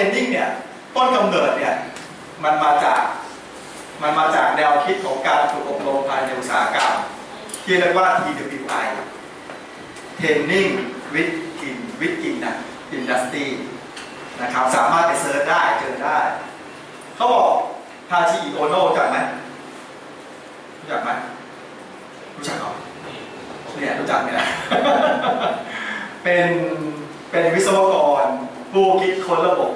ending เนี่ยต้นกำเนิดเนี่ยมันมาจากมันมาจากแนวคิดของการฝึกอบรมภายในอุตสาหกรรม ที่เรียกว่า TWI Training with in with in Industry นะครับสามารถไปเซิร์ชได้เจอได้ เขาบอกทาชิอิโอโนะรู้จักไหมรู้จักไหมรู้จักเหรอเนี่ยรู้จักเนี่ยเป็นเป็นวิศวกรผู้คิดค้นระบบ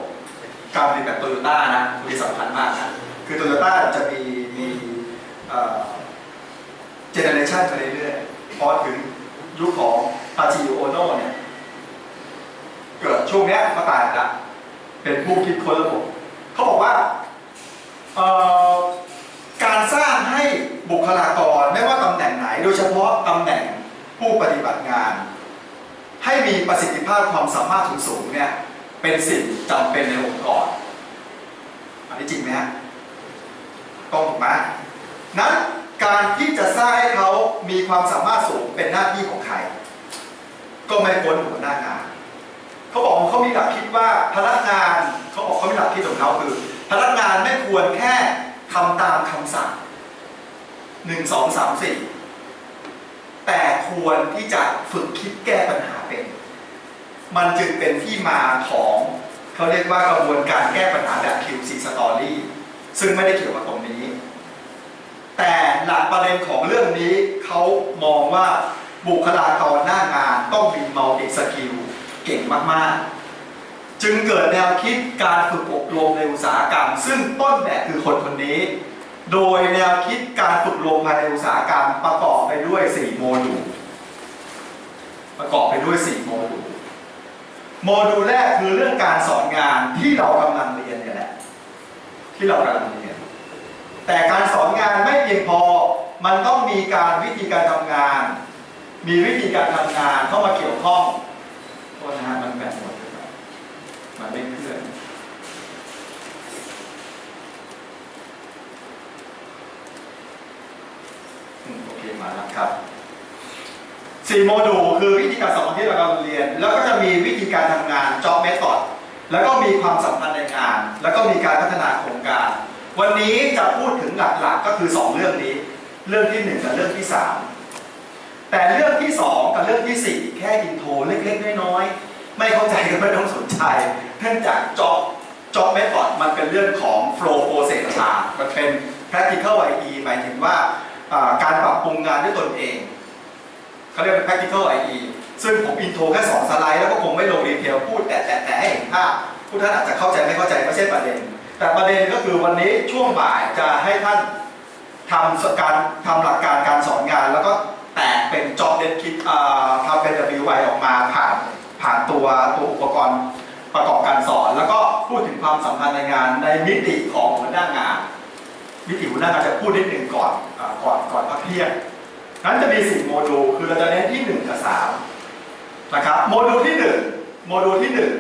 การผลิตแบบโตโยต้านะคนที่สำคัญมากนะคือโตโยต้าจะมีมีเจเนเรชันไปเรื่อยๆพอถึงยุคของทาชิโอโนะเนี่ยเกิดช่วงเนี้ยก็ตายล้วเป็นผู้คิดค้นระบบเขาบอกว่าการสร้างให้บุคลากรไม่ว่าตำแหน่งไหน โดยเฉพาะตำแหน่งผู้ปฏิบัติงาน ให้มีประสิทธิภาพความสามารถสูงๆเนี่ย เป็นสิ่งจำเป็นในองค์กรอันนี้จริงไหมฮะต้องถูกไหมนั้นการที่จะสร้างให้เขามีความสามารถสูงเป็นหน้าที่ของใคร ก็ไม่พ้นหัวหน้างาน เขาบอกว่าเขามีหลักคิดว่าพนักงานเขาบอกเขามีหลักคิดของเขาคือ พนักงานไม่ควรแค่ทำตามคำสั่งหนึ่งสองสามสี่แต่ควรที่จะฝึกคิดแก้ปัญหาเป็น มันจึงเป็นที่มาของเขาเรียกว่ากระบวนการแก้ปัญหาแบบ QC Story ซึ่งไม่ได้เกี่ยวกับตรงนี้ แต่หลักประเด็นของเรื่องนี้เขามองว่าบุคลากรหน้างานต้องมีมัลติสกิลเก่งมาก ๆ จึงเกิดแนวคิดการฝึกอบรมในอุตสาหกรรม ซึ่งต้นแบบคือคนคนนี้ โดยแนวคิดการฝึกอบรมภายในอุตสาหกรรมประกอบไปด้วย 4 โมดูลประกอบไปด้วย 4 โม โมดูลแรกคือเรื่องการสอนงานที่เรากำลังเรียนเนี่ยแหละที่เรากำลังเรียน แต่การสอนงานไม่เพียงพอ มันต้องมีการวิธีการทำงาน มีวิธีการทำงานเข้ามาเกี่ยวข้องโทษนะมันแบตหมดเลยมันไม่เคลื่อนโอเคมาแล้วครับ สี่โมดูลคือวิธีการสอนที่เรากำลังเรียน แล้วก็จะมีวิธีการทำงาน job method แล้วก็มีความสัมพันธ์ในงาน แล้วก็มีการพัฒนาโครงการ วันนี้จะพูดถึงหลักๆก็คือสองเรื่องนี้ เรื่องที่หนึ่งกับเรื่องที่สามแต่เรื่องที่ 2 กับเรื่องที่ 4 แค่อินโทรเล็กๆน้อยๆไม่เข้าใจก็ไม่ต้องสนใจเนื่องจากจ็อบจ็อบเมธอดมันเป็นเรื่องของ flow process ชามันเป็น practical IE หมายถึงว่าการปรับปรุงงานด้วยตนเอง เขาเรียกเป็น practical IE ซึ่งผมอินโทรแค่2สไลด์แล้วก็คงไม่ลงดีเทลพูดแต่แต่แต่ให้เห็นภาพผู้ท่านอาจจะเข้าใจไม่เข้าใจไม่ใช่ประเด็น แต่ประเด็นก็คือวันนี้ช่วงบ่ายจะให้ท่านทำการทำหลักการการสอนงาน แล้วก็แตกเป็นจอบเด็ดคิดทำเป็น WI ออกมาผ่านผ่านตัวตัวอุปกรณ์ประกอบการสอน แล้วก็พูดถึงความสัมพันธ์ในงานในมิติของหัวหน้างานมิติหัวหน้างานจะพูดนิดหนึ่งก่อนอก่อนก่อนพักเที่ยง นั้นจะมีสี่โมดูลคือเราจะเน้นที่หนึ่งกับสามนะครับโมดูลที่หนึ่งโมดูลที่หนึ่ง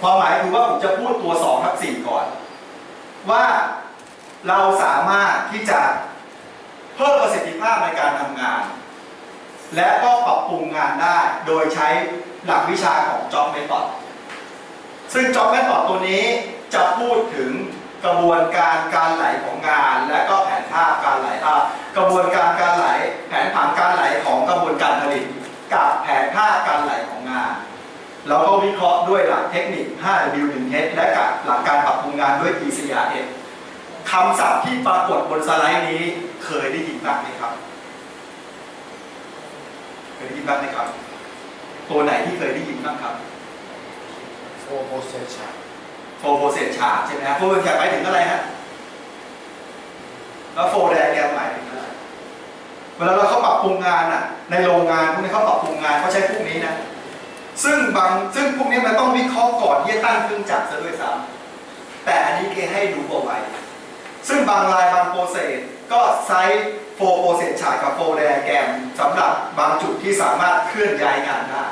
ความหมายคือว่าผมจะพูดตัวสองทับสี่ก่อน ว่าเราสามารถที่จะเพิ่มประสิทธิภาพในการทำงาน และก็ปรับปรุงงานได้โดยใช้หลักวิชาของ Job Method ซึ่ง Job Method ตัวนี้จะพูดถึงกระบวนการการไหลของงาน และก็แผนภาพการไหลกระบวนการการไหล ผนผังการไหลของกระบวนการผลิต กับแผนภาพการไหลของงานเราก็วิเคราะห์ด้วยหลักเทคนิค 5W1H และกับหลักการปรับปรุงงานด้วย ECRS คำศัพท์ที่ปรากฏบนสไลด์นี้เคยได้ยินบ้างไหมครับ เคยได้ยินบ้างไหมครับ ตัวไหนที่เคยได้ยินบ้างครับโฟโปเซชันโฟโฟเซตชาใช่ไหมครับโฟโฟเซตชาหมายถึงอะไรฮะแล้วโฟแดแกมหมายถึงอะไร เวลาเราเขาปรับปรุงงานอะในโรงงานพวกนี้เขาปรับปรุงงานเขาใช้พวกนี้นะซึ่งบางซึ่งพวกนี้มันต้องวิเคราะห์ก่อนที่จะตั้งเครื่องจักรซะด้วยซ้ำแต่อันนี้เกให้ดูเอาไว้ ซึ่งบางรายบางโปรเซสก็ใช้โฟโปรเซสฉากกับโฟไดอะแกรมสำหรับบางจุดที่สามารถเคลื่อนย้ายงานได้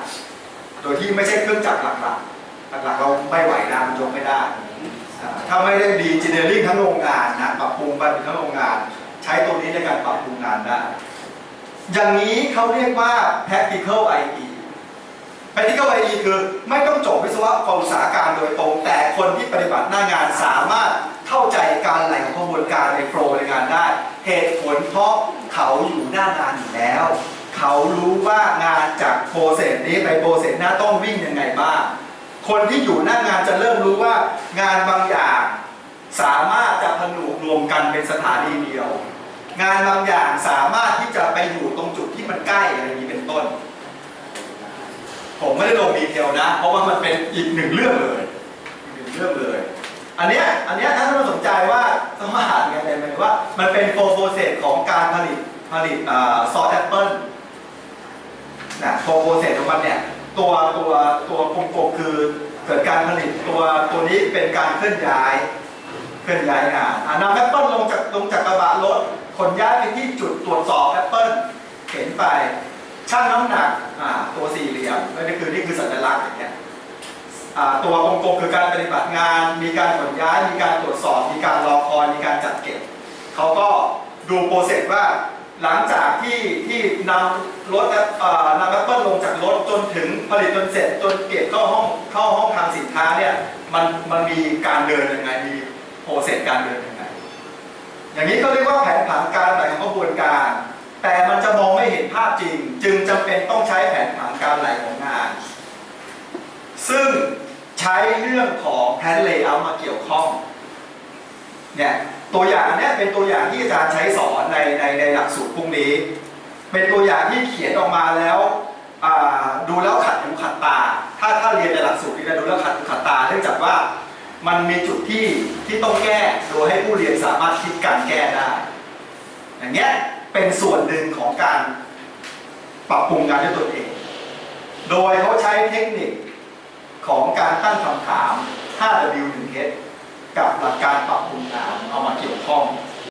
โดยที่ไม่ใช่เครื่องจักรหลักๆ หลักๆเราไม่ไหวนะมันยกไม่ได้ ถ้าไม่ได้ดีจิเนอริ่งทั้งโรงงานนะปรับปรุงไปทั้งโรงงาน ใช้ตัวนี้ในการปรับปรุงงานได้ อย่างนี้เขาเรียกว่า practical IE practical IE คือไม่ต้องจบวิศวกรอุตสาหการโดยตรง แต่คนที่ปฏิบัติหน้างานสามารถเข้าใจการไหลของกระบวนการในโฟล์ในงานได้ เหตุผลเพราะเขาอยู่หน้างานอยู่แล้ว เขารู้ว่างานจากโปรเซสนี้ไปโปรเซสหน้าต้องวิ่งยังไงบ้างคนที่อยู่หน้างานจะเริ่มรู้ว่างานบางอย่าง สามารถจะผนวกรวมกันเป็นสถานีเดียว งานบางอย่างสามารถที่จะไปอยู่ตรงจุดที่มันใกล้อะไรนี้เป็นต้น ผมไม่ได้ลงดีเทลนะ เพราะว่ามันเป็นอีกหนึ่งเรื่องเลยอีกหนึ่งเรื่องเลย อันเนี้ยอันเนี้ยถ้าท่านสนใจว่าสมหารไงหมายว่า มันเป็นโปรโปรเซสของการผลิตผลิตซอสแอปเปิลนะโปรโปรเซสของมันเนี่ยตัวตัวตัวกลมๆคือเกิดการผลิตตัวตัวนี้เป็นการเคลื่อนย้าย เคลื่อนย้ายงานนำแอปเปิลลงจากลงจากกระบะรถขนย้ายไปที่จุดตรวจสอบแอปเปิลเข็นไปชั่งน้ำหนักตัวสี่เหลี่ยมนี่คือนี่คือสัญลักษณ์อย่างเงี้ยตัวกลมคือการปฏิบัติงาน มีการขนย้าย มีการตรวจสอบ มีการรอคอย มีการจัดเก็บเขาก็ดูโปรเซสว่าหลังจากที่ที่นำรถนำแอปเปิลลงจากรถจนถึงผลิตจนเสร็จจนเก็บเข้าห้องเข้าห้องคลังสินค้าเนี่ยมันมันมีการเดินยังไงมี โปรเซสการเดินยังไงอย่างนี้ก็เรียกว่าแผนผังการไหลของกระบวนการ แต่มันจะมองไม่เห็นภาพจริง จึงจำเป็นต้องใช้แผนผังการไหลของงาน ซึ่งใช้เรื่องของแพนเลเยอร์มาเกี่ยวข้องเนี่ยตัวอย่างอันเนี้ยเป็นตัวอย่างที่อาจารย์ใช้สอนในในในหลักสูตรพวกนี้ เป็นตัวอย่างที่เขียนออกมาแล้วดูแล้วขัดหูขัดตา ถ้าถ้าเรียนในหลักสูตรนี้นะดูแล้วขัดหูขัดตา เนื่องจากว่า มันมีจุดที่ที่ต้องแก้โดยให้ผู้เรียนสามารถคิดการแก้ได้ อย่างเงี้ยเป็นส่วนหนึ่งของการปรับปรุงงานด้วยตนเอง โดยเขาใช้เทคนิคของการตั้งคำถาม 5W1H กับหลักการปรับปรุงงานเอามาเกี่ยวข้อง